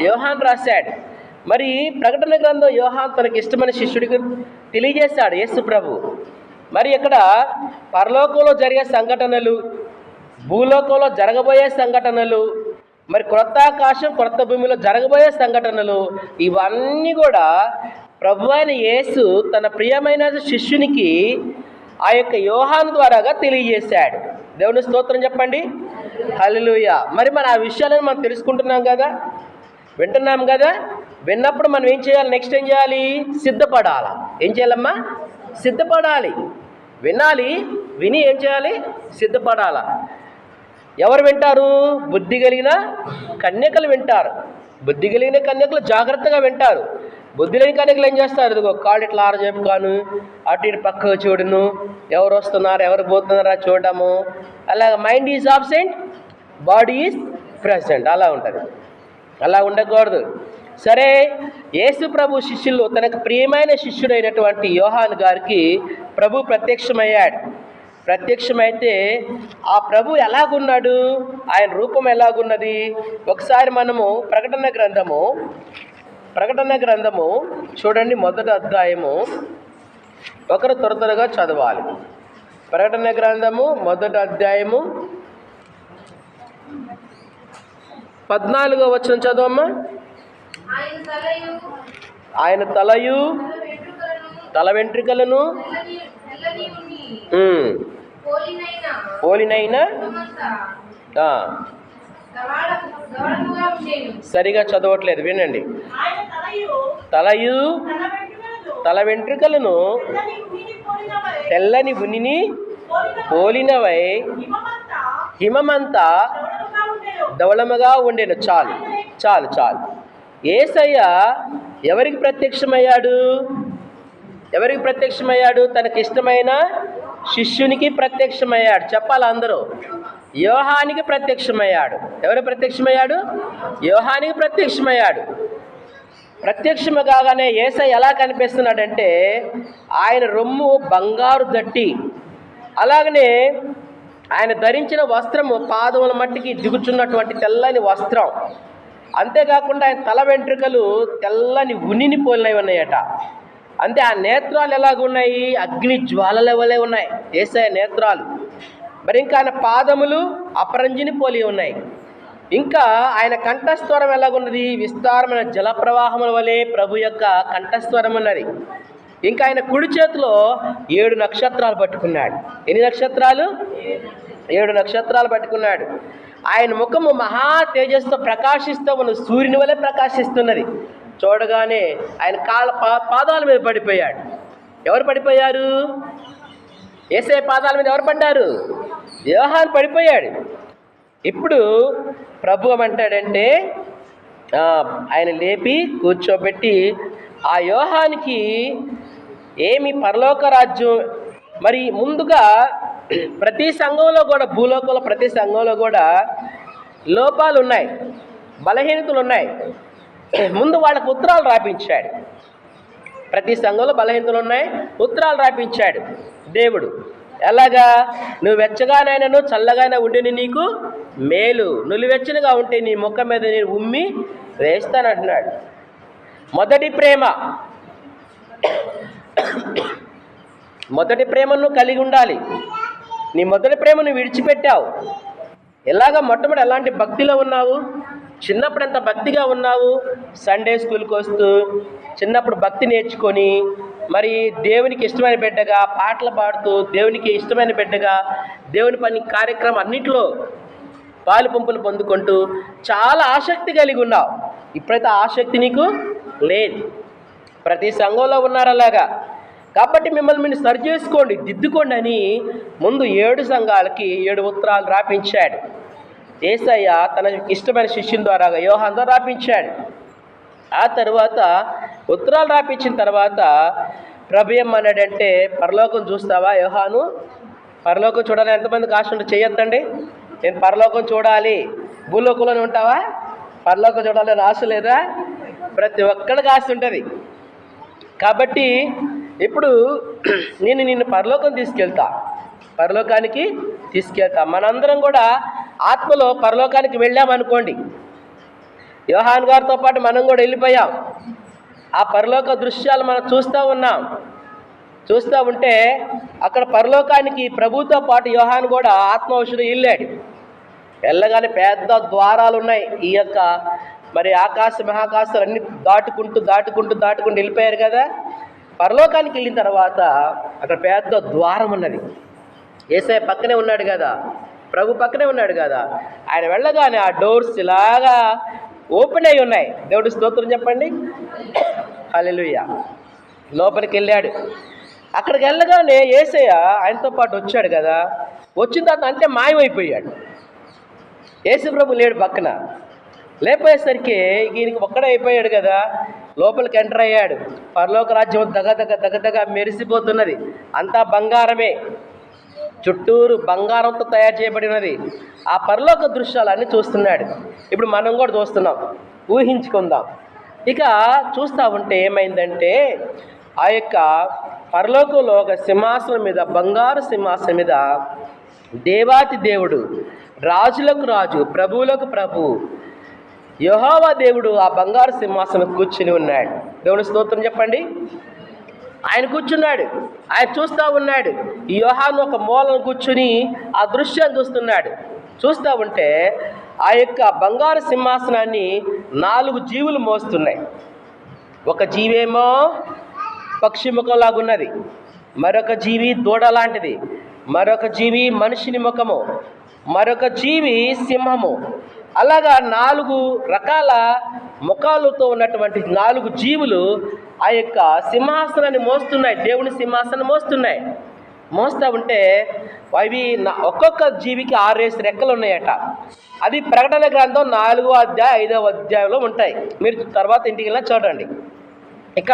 యోహాన్ రాశాడు. మరి ప్రకటన గ్రంథం యోహాన్ తనకి ఇష్టమైన శిష్యుడికి తెలియజేశాడు యేసు ప్రభు. మరి ఇక్కడ పరలోకంలో జరిగే సంఘటనలు భూలోకంలో జరగబోయే సంఘటనలు మరి క్రొత్త ఆకాశం క్రొత్త భూమిలో జరగబోయే సంఘటనలు ఇవన్నీ కూడా ప్రభు అయిన యేసు తన ప్రియమైన శిష్యునికి ఆ యొక్క యోహాన్ ద్వారాగా తెలియజేశాడు. దేవుని స్తోత్రం చెప్పండి. హల్లెలూయ. మరి మన ఆ విషయాలను మనం తెలుసుకుంటున్నాం కదా. వింటున్నాం కదా? విన్నప్పుడు మనం ఏం చేయాలి? నెక్స్ట్ ఏం చేయాలి? సిద్ధపడాల. ఏం చేయాలమ్మా? సిద్ధపడాలి. వినాలి విని ఏం చేయాలి? సిద్ధపడాల. ఎవరు వింటారు? బుద్ధి కలిగిన కన్యకలు వింటారు. బుద్ధి కలిగిన కన్యకలు జాగ్రత్తగా వింటారు. బుద్ధి లేని కన్యకలు ఏం చేస్తారు? ఇదిగో కాళ్ళు ఇట్లా ఆరజెప్పుకాను అటు ఇటు పక్కకు చూడును. ఎవరు వస్తున్నారు? ఎవరు పోతున్నారా చూడడము. అలాగే mind is absent body is present అలా ఉంటుంది. అలా ఉండకూడదు. సరే యేసు ప్రభు శిష్యులు తనకు ప్రియమైన శిష్యుడైనటువంటి యోహాన్ గారికి ప్రభు ప్రత్యక్షమయ్యాడు. ప్రత్యక్షమైతే ఆ ప్రభు ఎలాగున్నాడు? ఆయన రూపం ఎలాగున్నది? ఒకసారి మనము ప్రకటన గ్రంథము ప్రకటన గ్రంథము చూడండి మొదటి అధ్యాయము. ఒకరు త్వర త్వరగా చదవాలి. ప్రకటన గ్రంథము మొదటి అధ్యాయము పద్నాలుగో వచ్చిన చదవమ్మా. ఆయన తలయు ఆయన తలయు తల వెంట్రుకలను పోలినైన సరిగా చదవట్లేదు వినండి. తలయు తల వెంట్రుకలను తెల్లని ఉనిని పోలిన పోలినవై. హిమమంతా ధవళముగా ఉండేను. చాలు చాలు చాలు. ఏసయ్య ఎవరికి ప్రత్యక్షమయ్యాడు? ఎవరికి ప్రత్యక్షమయ్యాడు? తనకి ఇష్టమైన శిష్యునికి ప్రత్యక్షమయ్యాడు. చెప్పాలి అందరూ? యోహానికి ప్రత్యక్షమయ్యాడు. ఎవరు ప్రత్యక్షమయ్యాడు? యోహానికి ప్రత్యక్షమయ్యాడు. ప్రత్యక్షము కాగానే ఏసై ఎలా కనిపిస్తున్నాడంటే ఆయన రొమ్ము బంగారు దట్టి అలాగనే ఆయన ధరించిన వస్త్రము పాదముల మట్టికి దిగుచున్నటువంటి తెల్లని వస్త్రం. అంతేకాకుండా ఆయన తల వెంట్రుకలు తెల్లని ఉనిని పోలినవి ఉన్నాయట. అంతే ఆ నేత్రాలు ఎలాగున్నాయి అగ్ని జ్వాలల వలె ఉన్నాయి. ఏసయ నేత్రాలు. మరి ఇంకా ఆయన పాదములు అపరంజిని పోలి ఉన్నాయి. ఇంకా ఆయన కంఠస్వరం ఎలాగున్నది? విస్తారమైన జల ప్రవాహముల వలె ప్రభు యొక్క కంఠస్వరం ఉన్నది. ఇంకా ఆయన కుడి చేతిలో ఏడు నక్షత్రాలు పట్టుకున్నాడు. ఎన్ని నక్షత్రాలు? ఏడు నక్షత్రాలు పట్టుకున్నాడు. ఆయన ముఖము మహా తేజస్తో ప్రకాశిస్తూ ఉన్న సూర్యుని వలె ప్రకాశిస్తున్నది. చూడగానే ఆయన కాళ్ళ పా పాదాల మీద పడిపోయాడు. ఎవరు పడిపోయారు? ఏసే పాదాల మీద ఎవరు పడ్డారు? వ్యవహారం పడిపోయాడు. ఇప్పుడు ప్రభు ఏమంటాడంటే ఆయన లేపి కూర్చోబెట్టి ఆ వ్యూహానికి ఏమి పరలోక రాజ్యం? మరి ముందుగా ప్రతి సంఘంలో కూడా భూలోకంలో ప్రతి సంఘంలో కూడా లోపాలు ఉన్నాయి బలహీనతలు ఉన్నాయి ముందు వాళ్ళకు ఉత్తరాలు రాపించాడు. ప్రతి సంఘంలో బలహీనతలు ఉన్నాయి ఉత్తరాలు రాపించాడు దేవుడు. ఎలాగా? నువ్వు వెచ్చగానైనాను చల్లగానే ఉండిని నీకు మేలు. నులివెచ్చనిగా ఉంటే నీ ముఖం మీద నేను ఉమ్మి వేస్తానంటున్నాడు మొదటి ప్రేమ. మొదటి ప్రేమను కలిగి ఉండాలి. నీ మొదటి ప్రేమను విడిచిపెట్టావు. ఎలాగ మొట్టమొదటి ఎలాంటి భక్తిలో ఉన్నావు? చిన్నప్పుడు ఎంత భక్తిగా ఉన్నావు? సండే స్కూల్కి వస్తూ చిన్నప్పుడు భక్తి నేర్చుకొని మరి దేవునికి ఇష్టమైన బిడ్డగా పాటలు పాడుతూ దేవునికి ఇష్టమైన బిడ్డగా దేవుని పని కార్యక్రమం అన్నింటిలో పాలు పంపులు పొందుకుంటూ చాలా ఆసక్తి కలిగి ఉన్నావు. ఇప్పుడైతే ఆసక్తి నీకు లేదు. ప్రతి సంఘంలో ఉన్నారు అలాగా కాబట్టి మిమ్మల్ని మీరు సరి చేసుకోండి దిద్దుకోండి అని ముందు ఏడు సంఘాలకి ఏడు ఉత్తరాలు రాపించాడు. ఏసయ్య తన ఇష్టమైన శిష్యుని ద్వారా యోహాన్ ద్వారా రాపించాడు. ఆ తర్వాత ఉత్తరాలు రాపించిన తర్వాత ప్రభు ఏమన్నాడంటే పరలోకం చూస్తావా యోహాను? పరలోకం చూడాలని ఎంతమందికి ఆశ ఉంటే చేయొద్దండి. నేను పరలోకం చూడాలి. భూలోకంలోనే ఉంటావా? పరలోకం చూడాలని ఆశ లేదా? ప్రతి ఒక్కడికి ఆశ ఉంటుంది. కాబట్టి ఇప్పుడు నేను నిన్ను పరలోకం తీసుకెళ్తా. పరలోకానికి తీసుకెళ్తా. మనందరం కూడా ఆత్మలో పరలోకానికి వెళ్ళామనుకోండి యోహాన్ గారితో పాటు మనం కూడా వెళ్ళిపోయాం. ఆ పరలోక దృశ్యాలు మనం చూస్తూ ఉన్నాం. చూస్తూ ఉంటే అక్కడ పరలోకానికి ప్రభుతో పాటు యోహాన్ కూడా ఆత్మవశుడు వెళ్ళాడు. వెళ్ళగానే పెద్ద ద్వారాలు ఉన్నాయి ఈ యొక్క మరి ఆకాశ మహాకాశాలు అన్ని దాటుకుంటూ దాటుకుంటూ దాటుకుంటూ వెళ్ళిపోయారు కదా. పరలోకానికి వెళ్ళిన తర్వాత అక్కడ పెద్ద ద్వారం ఉన్నది. ఏసఐ పక్కనే ఉన్నాడు కదా. ప్రభు పక్కనే ఉన్నాడు కదా. ఆయన వెళ్ళగానే ఆ డోర్స్ ఇలాగా ఓపెన్ అయి ఉన్నాయి. దేవుడు స్తోత్రం చెప్పండి. హల్లెలూయా. లోపలికి వెళ్ళాడు. అక్కడికి వెళ్ళగానే ఏసయ్య ఆయనతో పాటు వచ్చాడు కదా. వచ్చిన తర్వాత అంతే మాయమైపోయాడు. యేసు ప్రభు లేడు పక్కన. లేపోయేసరికి ఈయనకి ఒక్కడే అయిపోయాడు కదా. లోపలికి ఎంటర్ అయ్యాడు. పరలోక రాజ్యం దగదగ దగదగ మెరిసిపోతున్నది. అంతా బంగారమే. చుట్టూరు బంగారంతో తయారు చేయబడినది. ఆ పరలోక దృశ్యాలన్నీ చూస్తున్నాడు. ఇప్పుడు మనం కూడా చూస్తున్నాం. ఊహించుకుందాం. ఇక చూస్తూ ఉంటే ఏమైందంటే ఆ యొక్క పరలోకంలో ఒక సింహాసనం మీద బంగారు సింహాసనం మీద దేవాతి దేవుడు రాజులకు రాజు ప్రభువులకు ప్రభు యహోవా దేవుడు ఆ బంగారు సింహాసనం కూర్చుని ఉన్నాడు. దేవుని స్తోత్రం చెప్పండి. ఆయన కూర్చున్నాడు. ఆయన చూస్తూ ఉన్నాడు. ఈ యోహాను ఒక మూలను కూర్చుని ఆ దృశ్యాన్ని చూస్తున్నాడు. చూస్తూ ఉంటే ఆ యొక్క బంగారు సింహాసనాన్ని నాలుగు జీవులు మోస్తున్నాయి. ఒక జీవేమో పక్షిముఖంలాగున్నది మరొక జీవి దూడ లాంటిది. మరొక జీవి మనిషిని ముఖము. మరొక జీవి సింహము. అలాగా నాలుగు రకాల ముఖాలతో ఉన్నటువంటి నాలుగు జీవులు ఆ యొక్క సింహాసనాన్ని మోస్తున్నాయి. దేవుని సింహాసనం మోస్తున్నాయి. మోస్తూ ఉంటే అవి ఒక్కొక్క జీవికి ఆరేసి రెక్కలు ఉన్నాయట. అది ప్రకటన గ్రంథం నాలుగో అధ్యాయ ఐదవ అధ్యాయంలో ఉంటాయి. మీరు తర్వాత ఇంటికి వెళ్ళినా చూడండి. ఇక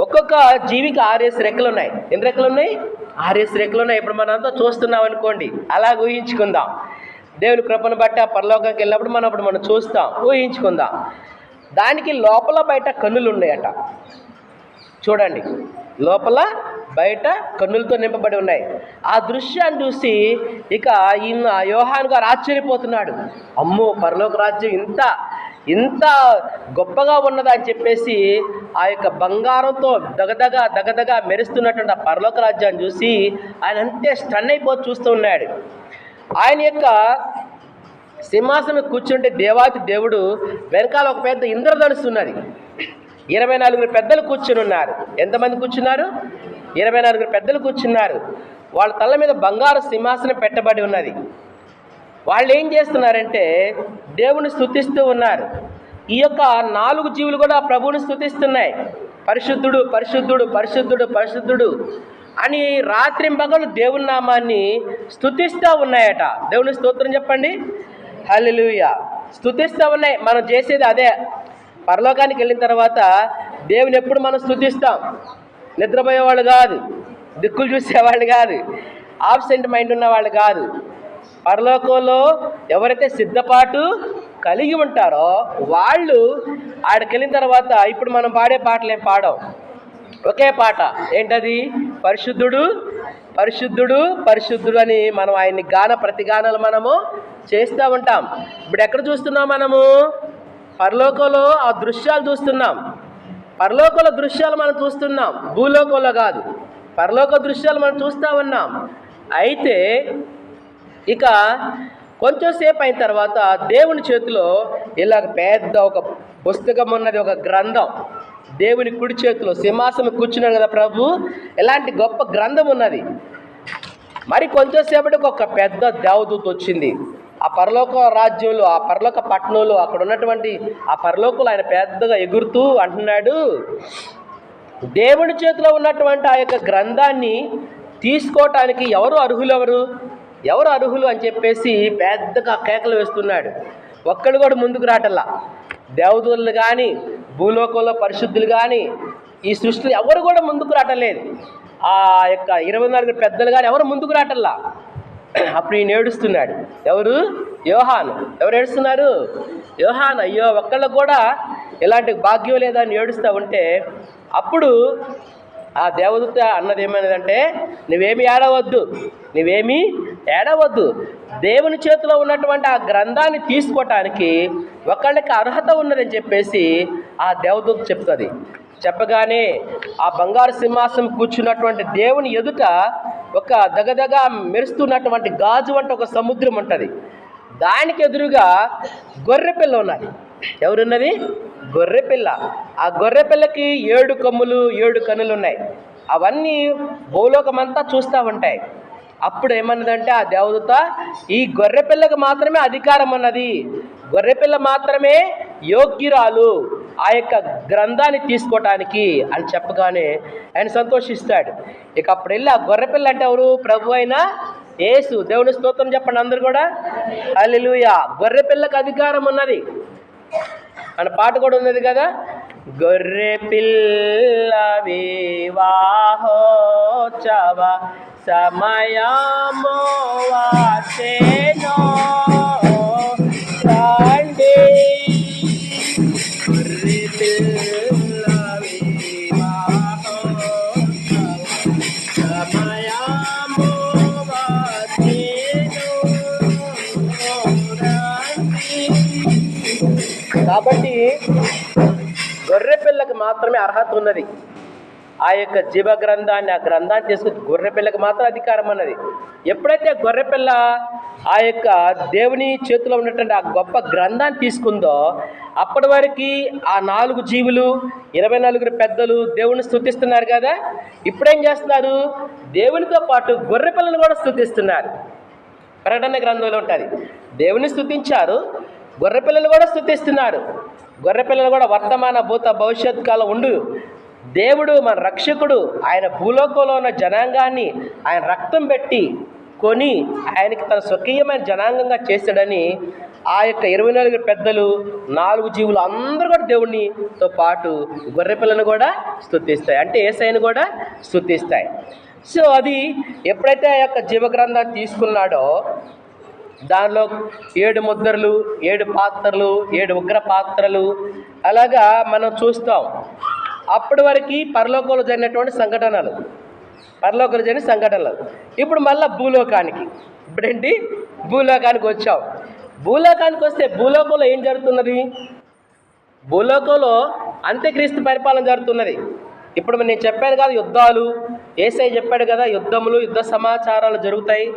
ఒక్కొక్క జీవికి ఆరేసి రెక్కలు ఉన్నాయి. ఎన్ని రెక్కలు ఉన్నాయి? ఆరేసి రెక్కలు ఉన్నాయి. ఇప్పుడు మనంతా చూస్తున్నాం అనుకోండి. అలా ఊహించుకుందాం. దేవుని కృపను బట్టి ఆ పరలోకానికి వెళ్ళినప్పుడు మనం అప్పుడు మనం చూస్తాం ఊహించుకుందాం. దానికి లోపల బయట కన్నులు ఉన్నాయట. చూడండి. లోపల బయట కన్నులతో నింపబడి ఉన్నాయి. ఆ దృశ్యాన్ని చూసి ఇక ఈయన యోహాన్ గారు ఆశ్చర్యపోతున్నాడు. అమ్మో పరలోక రాజ్యం ఇంత ఇంత గొప్పగా ఉన్నదా అని చెప్పేసి ఆ యొక్క బంగారంతో దగదగ దగదగ మెరుస్తున్నటువంటి ఆ పరలోక రాజ్యాన్ని చూసి ఆయన అంతే స్టన్ అయిపోతూ చూస్తూ ఉన్నాడు. ఆయన యొక్క సింహాసనం కూర్చుంటే దేవాతి దేవుడు వెనకాల ఒక పెద్ద ఇంద్రధనుసు ఉన్నది. ఇరవై నలుగురు పెద్దలు కూర్చుని ఉన్నారు. ఎంతమంది కూర్చున్నారు? ఇరవై నలుగురు పెద్దలు కూర్చున్నారు. వాళ్ళ తల మీద బంగారు సింహాసనం పెట్టబడి ఉన్నది. వాళ్ళు ఏం చేస్తున్నారంటే దేవుని స్తుతిస్తూ ఉన్నారు. ఈ యొక్క నాలుగు జీవులు కూడా ప్రభువుని స్తుతిస్తున్నాయి. పరిశుద్ధుడు పరిశుద్ధుడు పరిశుద్ధుడు పరిశుద్ధుడు. అని రాత్రింబగలు దేవుని నామాన్ని స్తుతిస్తూ ఉన్నాయట. దేవుని స్తోత్రం చెప్పండి. హల్లెలూయ. స్థుతిస్తూ ఉన్నాయి. మనం చేసేది అదే. పరలోకానికి వెళ్ళిన తర్వాత దేవుని ఎప్పుడు మనం స్థుతిస్తాం నిద్రపోయేవాళ్ళు కాదు. దిక్కులు చూసేవాళ్ళు కాదు. ఆబ్సెంట్ మైండ్ ఉన్నవాళ్ళు కాదు. పరలోకంలో ఎవరైతే సిద్ధపాటు కలిగి ఉంటారో వాళ్ళు ఆడికి వెళ్ళిన తర్వాత ఇప్పుడు మనం పాడే పాటలు ఏం పాడం ఒకే పాట. ఏంటది? పరిశుద్ధుడు పరిశుద్ధుడు పరిశుద్ధుడు అని మనం ఆయన్ని గాన ప్రతిగానాలు మనము చేస్తూ ఉంటాం. ఇప్పుడు ఎక్కడ చూస్తున్నాం మనము? పరలోకంలో ఆ దృశ్యాలు చూస్తున్నాం. పరలోకంలో దృశ్యాలు మనం చూస్తున్నాం. భూలోకంలో కాదు. పరలోక దృశ్యాలు మనం చూస్తూ ఉన్నాం. అయితే ఇక కొంచెంసేపు అయిన తర్వాత దేవుని చేతిలో ఇలాగ పెద్ద ఒక పుస్తకం ఉన్నది ఒక గ్రంథం. దేవుని కుడి చేతిలో సింహాసనం కూర్చున్నాడు కదా ప్రభు. ఇలాంటి గొప్ప గ్రంథం ఉన్నది. మరి కొంచెంసేపటికి ఒక పెద్ద దేవదూత వచ్చింది. ఆ పరలోక రాజ్యంలో ఆ పరలోక పట్టణంలో అక్కడ ఉన్నటువంటి ఆ పరలోకంలో ఆయన పెద్దగా ఎగురుతూ అంటున్నాడు. దేవుని చేతిలో ఉన్నటువంటి ఆ యొక్క గ్రంథాన్ని తీసుకోవటానికి ఎవరు అర్హులు ఎవరు? ఎవరు అర్హులు అని చెప్పేసి పెద్దగా కేకలు వేస్తున్నాడు. ఒక్కడు కూడా ముందుకు రాటల్లా. దేవదూతలు కానీ భూలోకంలో పరిశుద్ధులు కానీ ఈ సృష్టిలో ఎవరు కూడా ముందుకు రావటం ఆ యొక్క ఇరవై నాలుగు పెద్దలు కానీ ఎవరు ముందుకు రావటల్లా అప్పుడు ఈయన ఏడుస్తున్నాడు. ఎవరు? యోహాను. ఎవరు ఏడుస్తున్నారు? యోహాన్. అయ్యో ఒక్కళ్ళకు కూడా ఇలాంటి భాగ్యం లేదా అని ఏడుస్తూ ఉంటే అప్పుడు ఆ దేవదూత అన్నది ఏమైనదంటే నువ్వేమి ఏడవద్దు. నువ్వేమి ఏడవద్దు. దేవుని చేతిలో ఉన్నటువంటి ఆ గ్రంథాన్ని తీసుకోవటానికి ఒకళ్ళకి అర్హత ఉన్నదని చెప్పేసి ఆ దేవదూత చెప్తుంది. చెప్పగానే ఆ బంగారు సింహాసనం కూర్చున్నటువంటి దేవుని ఎదుట ఒక దగదగ మెరుస్తున్నటువంటి గాజు వంటి ఒక సముద్రం ఉంటుంది. దానికి ఎదురుగా గొర్రె పిల్ల ఉన్నది. ఎవరున్నది? గొర్రెపిల్ల ఆ గొర్రె పిల్లకి ఏడు కమ్ములు ఏడు కన్నులు ఉన్నాయి. అవన్నీ భూలోకమంతా చూస్తూ ఉంటాయి. అప్పుడు ఏమన్నదంటే ఆ దేవదూత ఈ గొర్రెపిల్లకి మాత్రమే అధికారం ఉన్నది. గొర్రెపిల్ల మాత్రమే యోగ్యురాలు. ఆ యొక్క గ్రంథాన్ని తీసుకోవటానికి అని చెప్పగానే ఆయన సంతోషిస్తాడు. ఇక అప్పుడు వెళ్ళి ఆ గొర్రె పిల్ల అంటే ఎవరు? ప్రభు అయినా యేసు. దేవుని స్తోత్రం చెప్పండి అందరు కూడా. హల్లెలూయా. గొర్రెపిల్లకి అధికారం ఉన్నది. అన్న పాట కూడా ఉన్నది కదా? గొర్రె పిల్ల వివాహోత్సవ సమయమో వాచెనో రండి. గొర్రె పిల్ల వివాహోత్సవ సమయమో వాచెనో కాబట్టి మాత్రమే అర్హత ఉన్నది. ఆ యొక్క జీవ గ్రంథాన్ని ఆ గ్రంథాన్ని తీసుకుని గొర్రెపిల్లకి మాత్రం అధికారం అన్నది ఎప్పుడైతే గొర్రె పిల్ల ఆ యొక్క దేవుని చేతిలో ఉన్నటువంటి ఆ గొప్ప గ్రంథాన్ని తీసుకుందో అప్పటి వరకు ఆ నాలుగు జీవులు ఇరవై నలుగురు పెద్దలు దేవుని స్థుతిస్తున్నారు కదా? ఇప్పుడేం చేస్తున్నారు? దేవునితో పాటు గొర్రెపిల్లను కూడా స్థుతిస్తున్నారు. ప్రకటన గ్రంథంలో ఉంటుంది. దేవుని స్థుతించారు గొర్రె పిల్లలు కూడా స్థుతిస్తున్నారు. గొర్రెపిల్లలు కూడా వర్తమాన భూత భవిష్యత్ కాలం ఉండు. దేవుడు మన రక్షకుడు ఆయన భూలోకంలో ఉన్న జనాంగాన్ని ఆయన రక్తం పెట్టి కొని ఆయనకి తన స్వకీయమైన జనాంగంగా చేశాడని ఆ యొక్క ఇరవై నాలుగు పెద్దలు నాలుగు జీవులు అందరూ కూడా దేవునితో పాటు గొర్రెపిల్లను కూడా స్థుతిస్తాయి అంటే ఏసైని కూడా స్థుతిస్తాయి సో అది ఎప్పుడైతే ఆ యొక్క జీవగ్రంథాన్ని తీసుకున్నాడో దానిలో ఏడు ముద్రలు ఏడు పాత్రలు ఏడు ఉగ్ర పాత్రలు అలాగా మనం చూస్తాం. అప్పటి వరకు పరలోకంలో జరిగినటువంటి సంఘటనలు. పరలోకంలో జరిగిన సంఘటనలు. ఇప్పుడు మళ్ళీ భూలోకానికి. ఇప్పుడేంటి? భూలోకానికి వచ్చాం. భూలోకానికి వస్తే భూలోకంలో ఏం జరుగుతున్నది? భూలోకంలో అంత్యక్రీస్తు పరిపాలన జరుగుతున్నది. ఇప్పుడు నేను చెప్పాను కదా యుద్ధాలు. ఏసై చెప్పాడు కదా యుద్ధములు యుద్ధ సమాచారాలు జరుగుతాయి.